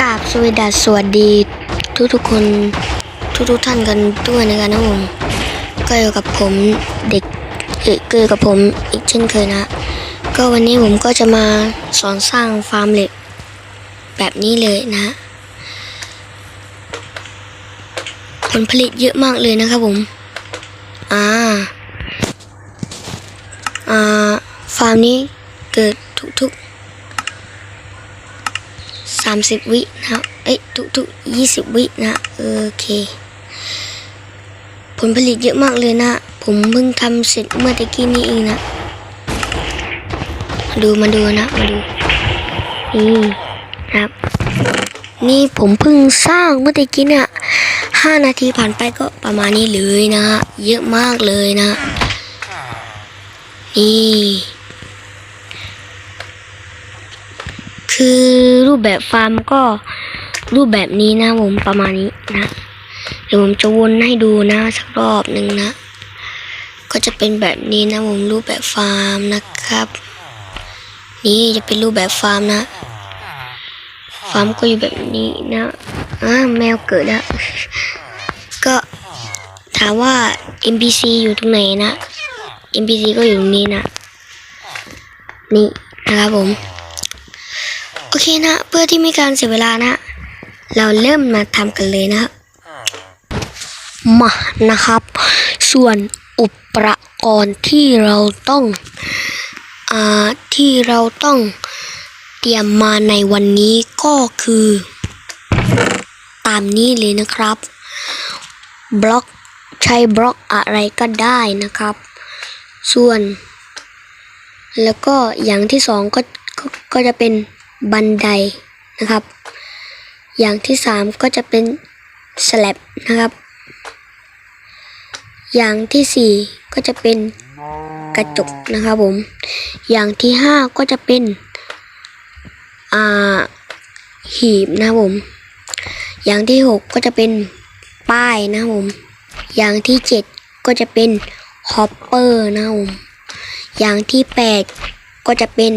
กราบสวัสดีสวัสดีทุกทุกคนทุกทุกท่านกันด้วยนะครับนะผมก็อยู่กับผมเด็กเอกเกอกับผมอีกเช่นเคยนะ ก็วันนี้ผมก็จะมาสอนสร้างฟาร์มเหล็กแบบนี้เลยนะ ผลผลิตเยอะมากเลยนะครับผม อ่า อ่า ฟาร์มนี้เกิดทุกๆามสิบวินะครับเอ้ยทุกทุกยี่สิบวินะโอเค ผลผลิตเยอะมากเลยนะ ผมเพิ่งทำเสร็จเมื่อตะกี้นี้เองนะ มาดูมาดูนะ มาดู นี่ครับ นี่ผมเพิ่งสร้างเมื่อตะกี้เนี่ยห้านาทีผ่านไปก็ประมาณนี้เลยนะ เยอะมากเลยนะ นี่ คือรูปแบบฟาร์มก็รูปแบบนี้นะผมประมาณนี้นะเดี๋ยวผมจะวนให้ดูนะสักรอบหนึ่งนะ ก็จะเป็นแบบนี้นะผมรูปแบบฟาร์มนะครับ นี่จะเป็นรูปแบบฟาร์มนะ ฟาร์มก็อยู่แบบนี้นะอ่าแมวเกิดแล้วก็ถามว่า NPC อยู่ตรงไหนนะ NPC ก็อยู่ตรงนี้นะ นี่นะครับผม โอเคนะ เพื่อที่ไม่การเสียเวลานะ เราเริ่มมาทำกันเลยนะมานะครับ ส่วนอุปกรณ์ที่เราต้องอ่าที่เราต้องเตรียมมาในวันนี้ก็คือ ตามนี้เลยนะครับ บล็อกใช้บล็อกอะไรก็ได้นะครับ ส่วน แล้วก็อย่างที่สองก็ก็จะเป็น บันไดนะครับ อย่างที่สามก็จะเป็นสแลบนะครับ อย่างที่สี่ก็จะเป็นกระจกนะครับผม อย่างที่ห้าก็จะเป็นอ่าหีบนะครับผม อย่างที่หกก็จะเป็นป้ายนะครับผม อย่างที่เจ็ดก็จะเป็นฮอปเปอร์นะครับผม อย่างที่แปดก็จะเป็น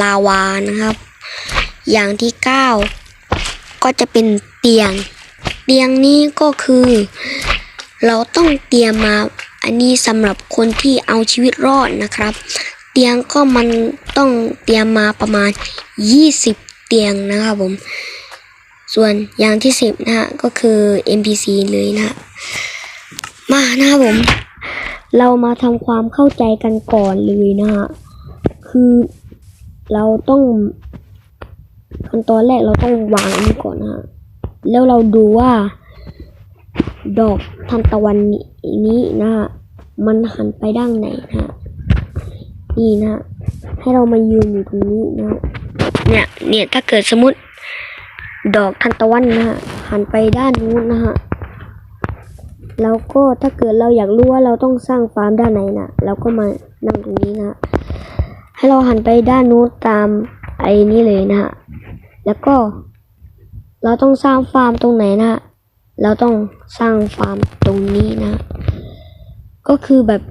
ลาวานะครับ อย่างที่เก้าก็จะเป็นเตียง เตียงนี้ก็คือ เราต้องเตรียมมาอันนี้สำหรับคนที่เอาชีวิตรอดนะครับ เตียงก็มันต้องเตรียมมาประมาณ 20 เตียงนะครับผม ส่วนอย่างที่ 10 นะฮะก็คือ NPC เลยนะฮะมานะครับผม เรามาทำความเข้าใจกันก่อนเลยนะฮะคือเราต้อง ขั้นตอนแรกเราต้องวางอันนี้ก่อนนะฮะแล้วเราดูว่า ดอกทานตะวันนี้นะฮะมันหันไปด้านไหนนะฮะนี่นะฮะให้เรามายืนอยู่ตรงนี้นะฮะเนี่ยเนี่ยถ้าเกิดสมมติ ดอกทานตะวันนะฮะหันไปด้านนู้นนะฮะแล้วก็ถ้าเกิดเราอยากรู้ว่าเราต้องสร้างฟาร์มด้านไหนนะเราก็มานั่งตรงนี้นะ ให้เราหันไปด้านนู้นตาม ไอ้นี้เลยนะฮะ แล้วก็ เราต้องสร้างฟาร์มตรงไหนนะฮะ เราต้องสร้างฟาร์มตรงนี้นะ ก็คือแบบ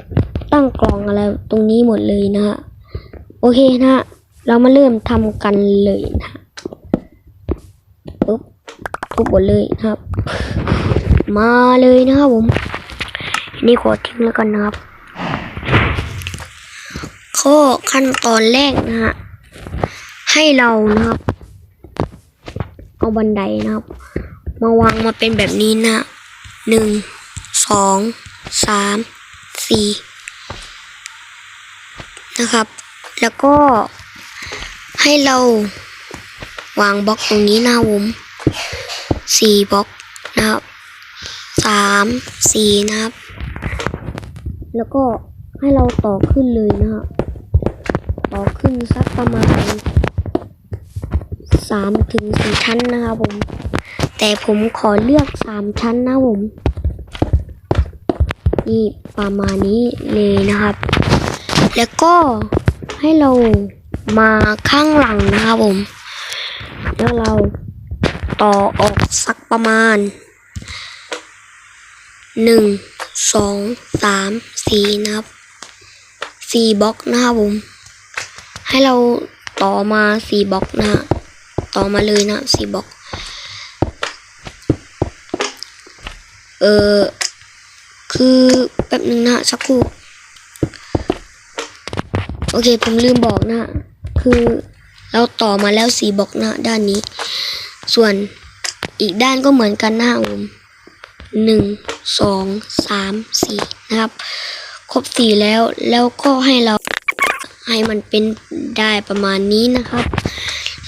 ตั้งกล่องอะไรตรงนี้หมดเลยนะฮะ โอเคนะฮะ เรามาเริ่มทำกันเลยนะฮะปุ๊บปุ๊บหมดเลยนะครับ มาเลยนะครับผม นี่ขอทิ้งแล้วกันนะครับข้อขั้นตอนแรกนะฮะ ให้เรานะครับ เอาบันไดนะครับ มาวางมาเป็นแบบนี้นะหนึ่งสองสามสี่นะครับ แล้วก็ให้เราวางบล็อกตรงนี้นะผมสี่บล็อกนะครับสามสี่นะครับ แล้วก็ให้เราต่อขึ้นเลยนะครับต่อขึ้นสักประมาณ สามถึงสี่ชั้นนะครับผม แต่ผมขอเลือกสามชั้นนะผม นี่ประมาณนี้เลยนะครับ แล้วก็ให้เรามาข้างหลังนะครับผม แล้วเราต่อออกสักประมาณหนึ่งสองสามสี่นะครับสี่บล็อกนะครับผม ให้เราต่อมาสี่บล็อกนะฮะ ต่อมาเลยนะสี่บล็อก เออคือแป๊บหนึ่งนะสักครู่โอเคผมลืมบอกนะ คือเราต่อมาแล้วสี่บล็อกนะด้านนี้ ส่วนอีกด้านก็เหมือนกันนะผมหนึ่งสองสามสี่นะครับ ครบสี่แล้วแล้วก็ให้เราให้มันเป็นได้ประมาณนี้นะครับ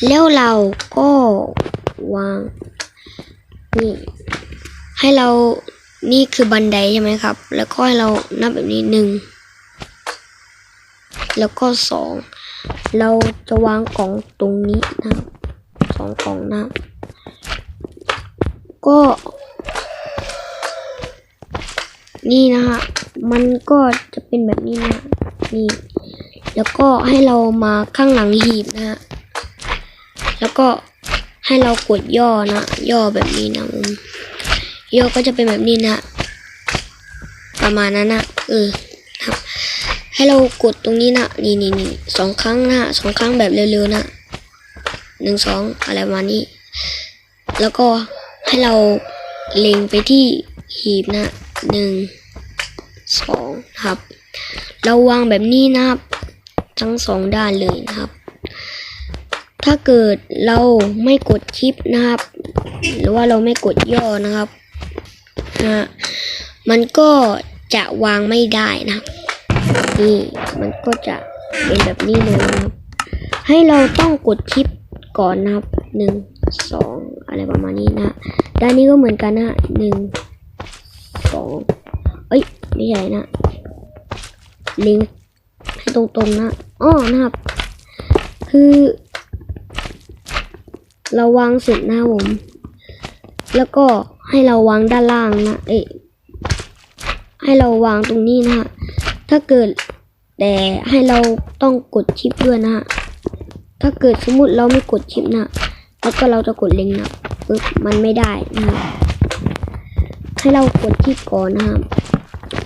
แล้วเราก็วางนี่ให้เรานี่คือบันไดใช่ไหมครับ แล้วก็ให้เรานับแบบนี้หนึ่งแล้วก็สองเราจะวางกล่องตรงนี้นะครับสองกล่องนะก็นี่นะฮะ มันก็จะเป็นแบบนี้นะ นี่ แล้วก็ให้เรามาข้างหลังหีบนะฮะ แล้วก็ให้เรากดย่อนะ ย่อแบบนี้นะมย่อก็จะเป็นแบบนี้นะ ประมาณนั้นนะเออครับ ให้เรากดตรงนี้นะนี่นี่นี่สองครั้งนะสองครั้งแบบเร็วๆนะหนึ่งสองอะไรประมาณนี้ แล้วก็ให้เราเล็งไปที่หีบนะหนึ่งสองครับ เราวางแบบนี้นะครับ ทั้งสองด้านเลยนะครับ ถ้าเกิดเราไม่กดชิปนะครับ หรือว่าเราไม่กดย่อนะครับนะมันก็จะวางไม่ได้นะครับนี่มันก็จะเป็นแบบนี้เลยนะครับ ให้เราต้องกดชิปก่อนนะครับหนึ่งสองอะไรประมาณนี้นะด้านนี้ก็เหมือนกันนะหนึ่งสองเอ้ยไม่ใช่นะลิงให้ตรงๆนะอ้อนะครับ คือ เราวางเสร็จนะผม แล้วก็ให้เราวางด้านล่างนะ เอ้ยให้เราวางตรงนี้นะฮะ ถ้าเกิดแต่ให้เราต้องกดชิปด้วยนะฮะ ถ้าเกิดสมมติเราไม่กดชิปนะ แล้วก็เราจะกดเล็งนะปึ๊บมันไม่ได้นะฮะให้เรากดชิปก่อนนะครับ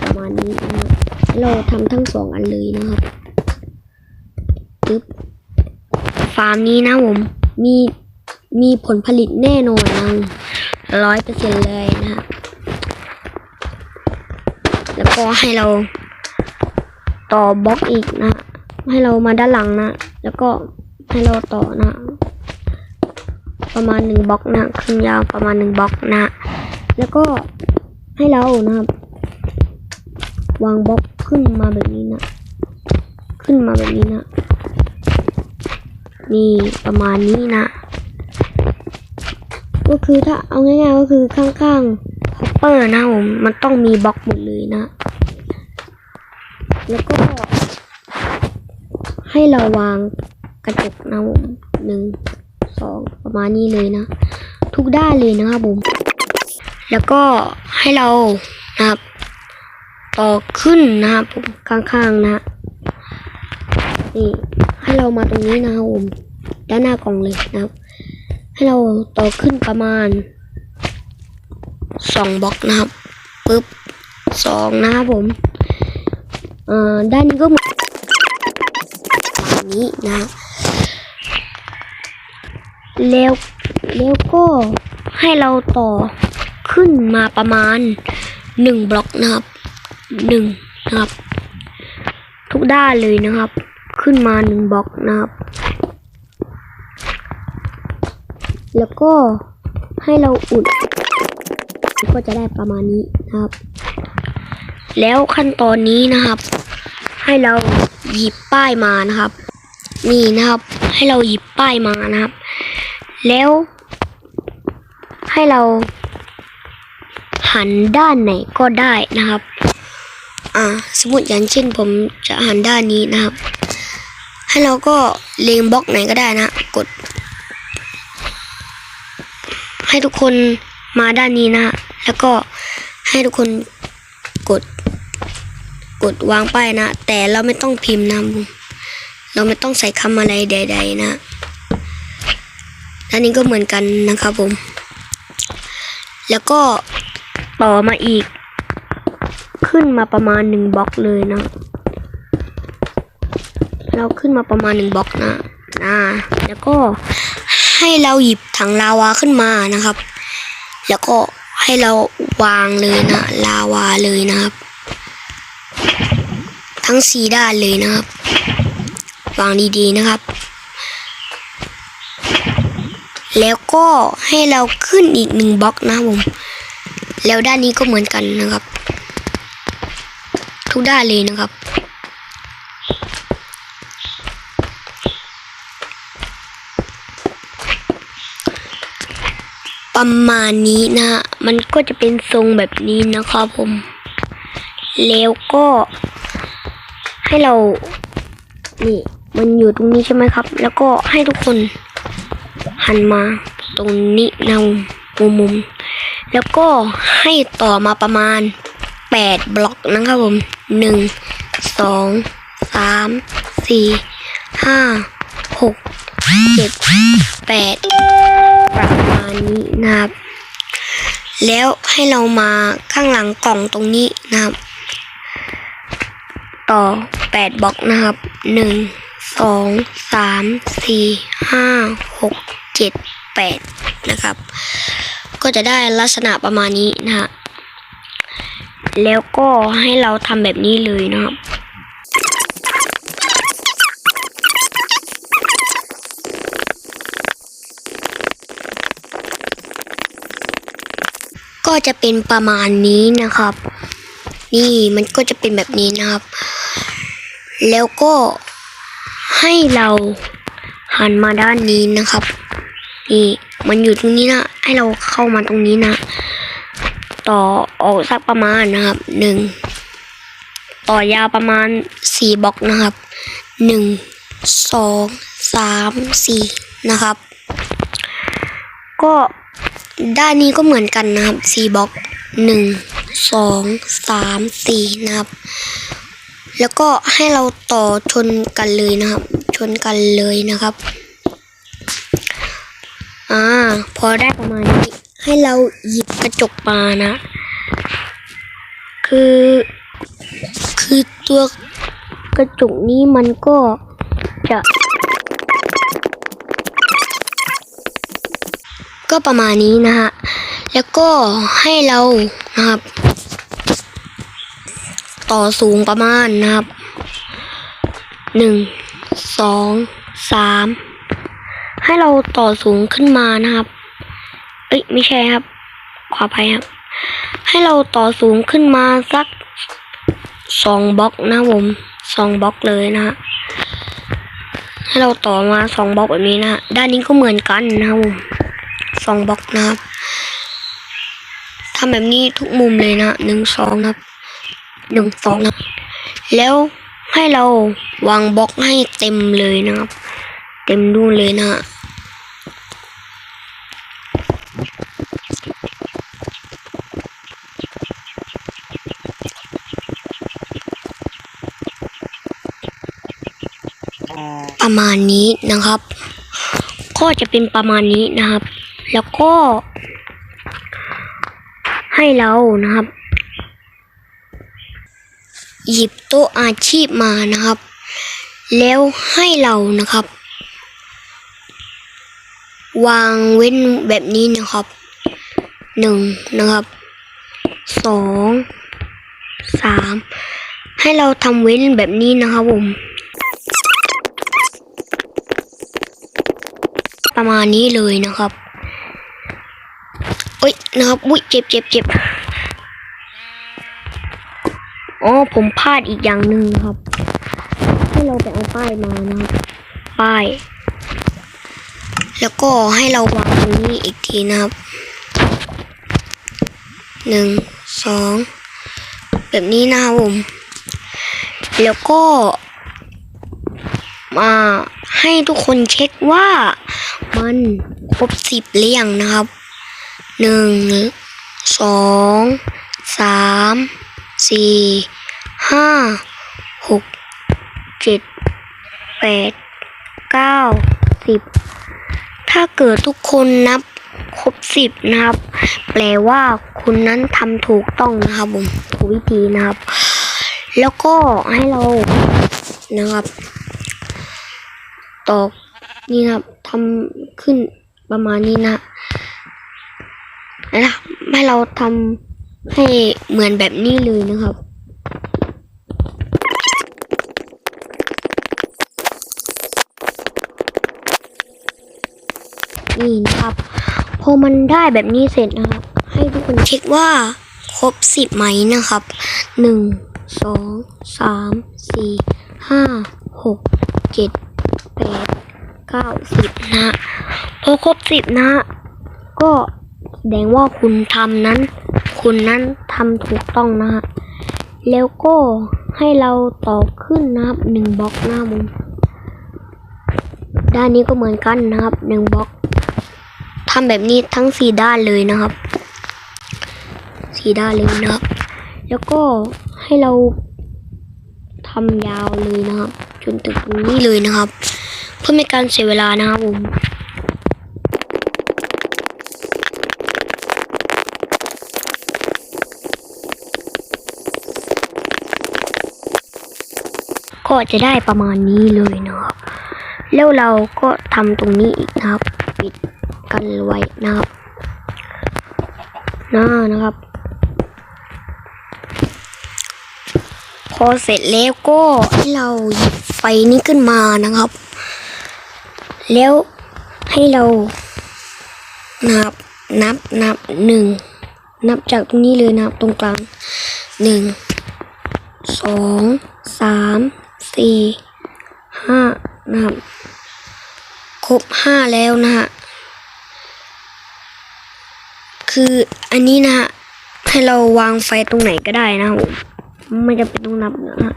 ประมาณนี้นะฮะใหเราทำทั้งสองอันเลยนะครับปึ๊บฟาร์มนี้นะผมมี มีผลผลิตแน่นอนร้อยเปอร์เซ็นเลยนะฮะแล้วก็ให้เราต่อบล็อกอีกนะ ให้เรามาด้านหลังนะ แล้วก็ให้เราต่อนะ ประมาณหนึ่งบล็อกนะครึ่งยาวประมาณหนึ่งบล็อกนะ แล้วก็ให้เรานะครับ วางบล็อกขึ้นมาแบบนี้นะ ขึ้นมาแบบนี้นะ นี่ประมาณนี้นะ ก็คือถ้าเอาง่ายๆก็คือข้างๆฮอปเปอร์นะผมมันต้องมีบล็อกหมดเลยนะ แล้วก็ให้เราวางกระจกนะผมหนึ่งสองประมาณนี้เลยนะ ทุกด้านเลยนะครับผม แล้วก็ให้เรานะครับ ต่อขึ้นนะครับผมข้างๆนะนี่ให้เรามาตรงนี้นะครับผมด้านหน้ากล่องเลยนะครับ ให้เราต่อขึ้นประมาณสองบล็อกนะครับปึ๊บสองนะครับผมเอ่อด้านนี้ก็เหมือนนี้นะ แล้วแล้วก็ให้เราต่อขึ้นมาประมาณหนึ่งบล็อกนะครับหนึ่งนะครับ ทุกด้านเลยนะครับ ขึ้นมาหนึ่งบล็อกนะครับ แล้วก็ให้เราอุดก็จะได้ประมาณนี้นะครับ แล้วขั้นตอนนี้นะครับ ให้เราหยิบป้ายมานะครับ นี่นะครับ ให้เราหยิบป้ายมานะครับ แล้ว ให้เรา หันด้านไหนก็ได้นะครับ อ่า สมมติอย่างเช่นผมจะหันด้านนี้นะครับ ให้เราก็เล็งบล็อกไหนก็ได้นะ กด ให้ทุกคนมาด้านนี้นะ แล้วก็ให้ทุกคนกด กดวางป้ายนะ แต่เราไม่ต้องพิมพ์นะผมเราไม่ต้องใส่คำอะไรใด ๆ นะด้านนี้ก็เหมือนกันนะครับผม แล้วก็ต่อมาอีก ขึ้นมาประมาณหนึ่งบล็อกเลยนะ เราขึ้นมาประมาณหนึ่งบล็อกนะนะแล้วก็ ให้เราหยิบถังลาวาขึ้นมานะครับ แล้วก็ให้เราวางเลยนะลาวาเลยนะครับ ทั้งสีด้านเลยนะครับ วางดีๆนะครับ แล้วก็ให้เราขึ้นอีกหนึ่งบล็อกนะผมแล้วด้านนี้ก็เหมือนกันนะครับ ทุกด้านเลยนะครับ ประมาณนี้นะ มันก็จะเป็นทรงแบบนี้นะครับผม แล้วก็ให้เรา นี่ มันอยู่ตรงนี้ใช่ไหมครับ แล้วก็ให้ทุกคนหันมาตรงนี้นะมุมมุม แล้วก็ให้ต่อมาประมาณแปดบล็อกนะครับผมหนึ่งสองสามสี่ห้าหกเจ็ดแปดประ มานี้นะครับ แล้วให้เรามาข้างหลังกล่องตรงนี้นะครับ ต่อแปดบล็อกนะครับหนึ่งสองสามสี่ห้าหกเจ็ดแปดนะครับ ก็จะได้ลักษณะประมาณนี้นะฮะแล้วก็ให้เราทำแบบนี้เลยนะครับ จะเป็นประมาณนี้นะครับ นี่มันก็จะเป็นแบบนี้นะครับ แล้วก็ให้เราหันมาด้านนี้นะครับ นี่มันอยู่ตรงนี้นะ ให้เราเข้ามาตรงนี้นะ ต่อออกสักประมาณนะครับหนึ่งต่อยาวประมาณสี่บล็อกนะครับหนึ่งสองสามสี่นะครับ ก็ ด้านนี้ก็เหมือนกันนะครับสี่บล็อกหนึ่งสองสามสี่นะครับ แล้วก็ให้เราต่อชนกันเลยนะครับ ชนกันเลยนะครับอ่าพอได้ประมาณนี้ให้เราหยิบกระจกมานะ คือ คือตัวกระจกนี้มันก็จะ ก็ประมาณนี้นะฮะ แล้วก็ให้เรานะครับ ต่อสูงประมาณนะครับหนึ่งสองสามให้เราต่อสูงขึ้นมานะครับเอ้ยไม่ใช่ครับขออภัยครับ ให้เราต่อสูงขึ้นมาสักสองบล็อกนะผมสองบล็อกเลยนะฮะให้เราต่อมาสองบล็อกแบบนี้นะฮะด้านนี้ก็เหมือนกันนะครับผม สองบล็อกนะครับทำแบบนี้ทุกมุมเลยนะหนึ่งสองนะครับหนึ่งสองนะแล้วให้เราวางบล็อกให้เต็มเลยนะครับ เต็มดูนเลยนะฮะประมาณนี้นะครับ ก็จะเป็นประมาณนี้นะครับ แล้วก็ ให้เรานะครับ หยิบโต๊ะอาชีพมานะครับ แล้วให้เรานะครับ วางเว้นแบบนี้นะครับหนึ่งนะครับสองสามให้เราทำเว้นแบบนี้นะครับผม ประมาณนี้เลยนะครับ เอ้ยนะครับอุ้ยเจ็บเจ็บเจ็บอ๋อผมพลาดอีกอย่างหนึ่งครับให้เราไปเอาป้ายมานะครับป้าย แล้วก็ให้เราวางตรงนี้อีกทีนะครับหนึ่งสองแบบนี้นะครับผม แล้วก็มาให้ทุกคนเช็คว่ามันครบสิบหรือยังนะครับ หนึ่งสองสามสี่ห้าหกเจ็ดแปดเก้าสิบถ้าเกิดทุกคนนับครบสิบนะครับ แปลว่าคุณนั้นทำถูกต้องนะครับผมถูกวิธีนะครับ แล้วก็ให้เรานะครับ ตอกนี่นะครับทำขึ้นประมาณนี้นะ นะให้เราทำให้เหมือนแบบนี้เลยนะครับนี่นะครับพอมันได้แบบนี้เสร็จนะครับ ให้ทุกคนเช็คว่าครบสิบไหมนะครับหนึ่งสองสามสี่ห้าหกเจ็ดแปดเก้าสิบนะพอครบสิบนะ ก็ แสดงว่าคุณทำนั้น คุณนั้นทำถูกต้องนะฮะแล้วก็ให้เราต่อขึ้นนะครับหนึ่งบล็อกหนะครับผมด้านนี้ก็เหมือนกันนะครับหนึ่งบล็อกทำแบบนี้ทั้งสี่ด้านเลยนะครับสี่ด้านเลยนะครับ แล้วก็ให้เราทำยาวเลยนะครับ จนถึงตรงนี้เลยนะครับ เพื่อไม่การเสียเวลานะครับผม ก็จะได้ประมาณนี้เลยนะครับ แล้วเราก็ทำตรงนี้อีกนะครับ ปิดกันไว้นะครับน้านะครับ พอเสร็จแล้วก็ให้เราหยิบไฟนี้ขึ้นมานะครับ แล้วให้เรานับนับนับหนึ่งนับจากตรงนี้เลยนะครับตรงกลางหนึ่งสองสาม สี่ห้านะครับครบห้าแล้วนะฮะคืออันนี้นะฮะให้เราวางไฟตรงไหนก็ได้นะผมไม่จำเป็นต้องนับนะฮะ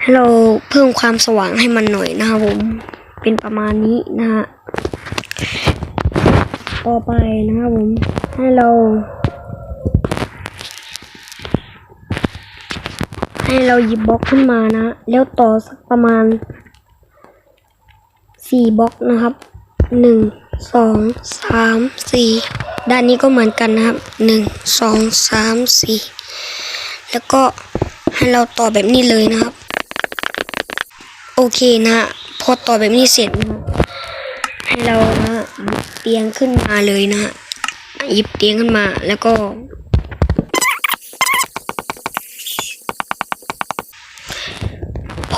ให้เราเพิ่มความสว่างให้มันหน่อยนะครับผมเป็นประมาณนี้นะฮะต่อไปนะครับผมให้เรา ให้เราหยิบบล็อกขึ้นมานะ แล้วต่อสักประมาณสี่บล็อกนะครับหนึ่งสองสามสี่ด้านนี้ก็เหมือนกันนะครับหนึ่งสองสามสี่แล้วก็ให้เราต่อแบบนี้เลยนะครับ โอเคนะพอต่อแบบนี้เสร็จนะให้เรานะเตียงขึ้นมาเลยนะหยิบเตียงขึ้นมาแล้วก็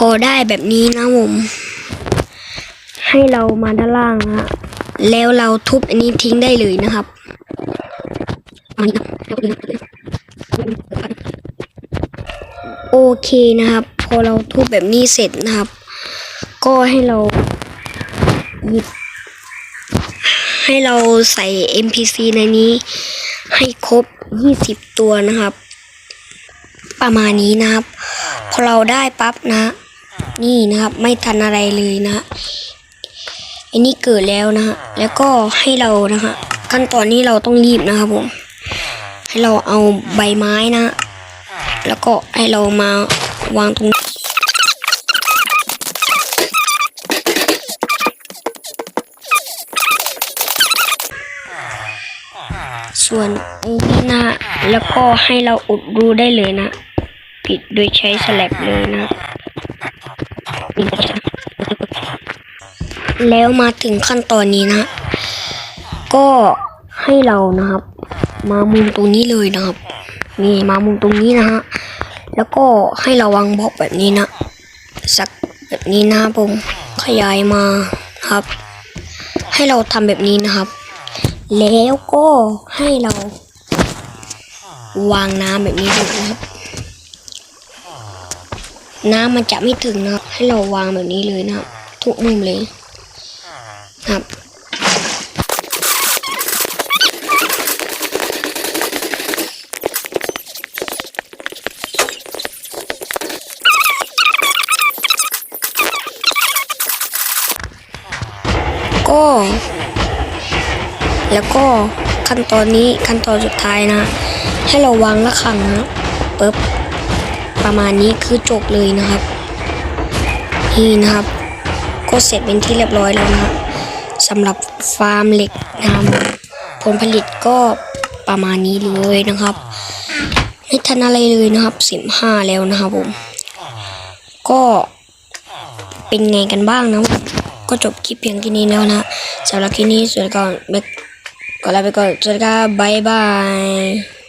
อได้แบบนี้นะผมให้เรามาด้านล่างนะฮะแล้วเราทุบอันนี้ทิ้งได้เลยนะครับอันนี้โอเคนะครับ พอเราทุบแบบนี้เสร็จนะครับ ก็ให้เราหยิบให้เราใส่ NPC ในนี้ ให้ครบ 20 ตัวนะครับ ประมาณนี้นะครับ พอเราได้ปั๊บนะ นี่นะครับ ไม่ทันอะไรเลยนะอันนี้เกิดแล้วนะฮะแล้วก็ให้เรานะฮะขั้นตอนนี้เราต้องรีบนะครับผม ให้เราเอาใบไม้นะแล้วก็ให้เรามาวางตรงนี้ส่วนนี้นะ แล้วก็ให้เราอุดรูได้เลยนะ ปิดโดยใช้สลับเลยนะ แล้วมาถึงขั้นตอนนี้นะ ก็ให้เรานะครับ มามุมตรงนี้เลยนะครับ นี่มามุมตรงนี้นะฮะ แล้วก็ให้เราวางบล็อกแบบนี้นะ สักแบบนี้นะผมขยายมาครับ ให้เราทำแบบนี้นะครับ แล้วก็ให้เราวางน้ำแบบนี้ด้วยนะครับ น้ำมันจะไม่ถึงนะ ให้เราวางแบบนี้เลยนะครับ ทุกมุมเลยครับก็แล้วก็ขั้นตอนนี้ขั้นตอนสุดท้ายนะ ให้เราวางระฆังนะปึ๊บประมาณนี้คือจบเลยนะครับ นี่นะครับ ก็เสร็จเป็นที่เรียบร้อยแล้วนะสำหรับฟาร์มเหล็กนะครับผลผลิตก็ประมาณนี้เลยนะครับไม่ทันอะไรเลยนะครับสิบห้าแล้วนะครับผมก็เป็นไงกันบ้างนะก็จบคลิปเพียงที่นี้แล้วนะสำหรับคลิปนี้สวัสดีก่อนบ๊ายก็ลาไปก่อนสวัสดีครับบ๊ายบาย